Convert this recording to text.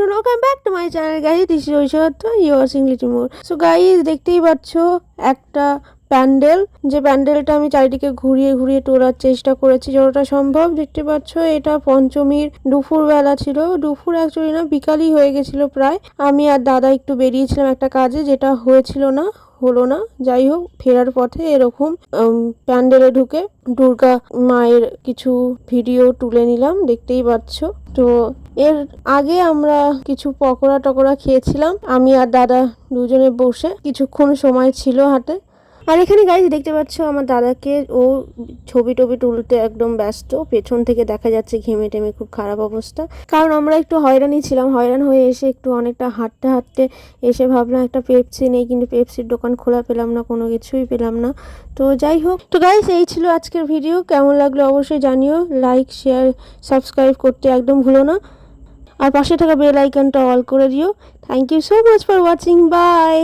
Everyone welcome back to my channel guys this is Aishwarya you are singularity more so guys দেখতেই পাচ্ছ একটা প্যান্ডেল। যে প্যান্ডেলটা আমি চারিদিকে ঘুরিয়ে ঘুরিয়ে তোলার চেষ্টা করেছি, যতটা সম্ভব। দেখতে পাচ্ছ, এটা পঞ্চমীর দুপুর বেলা ছিল। দুপুর অ্যাকচুয়ালি না, বিকালই হয়ে গেছিল প্রায়। আমি আর দাদা একটু বেরিয়েছিলাম একটা কাজে, যেটা হয়েছিল না, হলো না। যাই হোক, ফেরার পথে এরকম প্যান্ডেলে ঢুকে দুর্গা মায়ের কিছু ভিডিও তুলে নিলাম। দেখতেই পাচ্ছ। তো এর আগে আমরা কিছু পকোড়া টকোড়া খেয়েছিলাম। আমি আর দাদা দুজনে বসে কিছুক্ষণ সময় ছিল হাতে। আর এখানে গাইজ দেখতে পাচ্ছ আমার দাদাকে ও ছবি টবি তুলতে একদম ব্যস্ত। পেছন থেকে দেখা যাচ্ছে ঘেমে টেমে খুব খারাপ অবস্থা। কারণ আমরা একটু হয়রানি ছিলাম। হয়রান হয়ে এসে একটু অনেকটা হাঁটতে হাঁটতে এসে ভাবলাম একটা পেপসি নেই, কিন্তু পেপসির দোকান খোলা পেলাম না, কোনো কিছুই পেলাম না। তো যাই হোক। তো গাইস এই ছিল আজকের ভিডিও কেমন লাগল অবশ্যই জানিও। লাইক শেয়ার সাবস্ক্রাইব করতে একদম ভুলো না। আর পাশে থাকা বেল আইকনটা অল করে দিও। Thank you so much for watching bye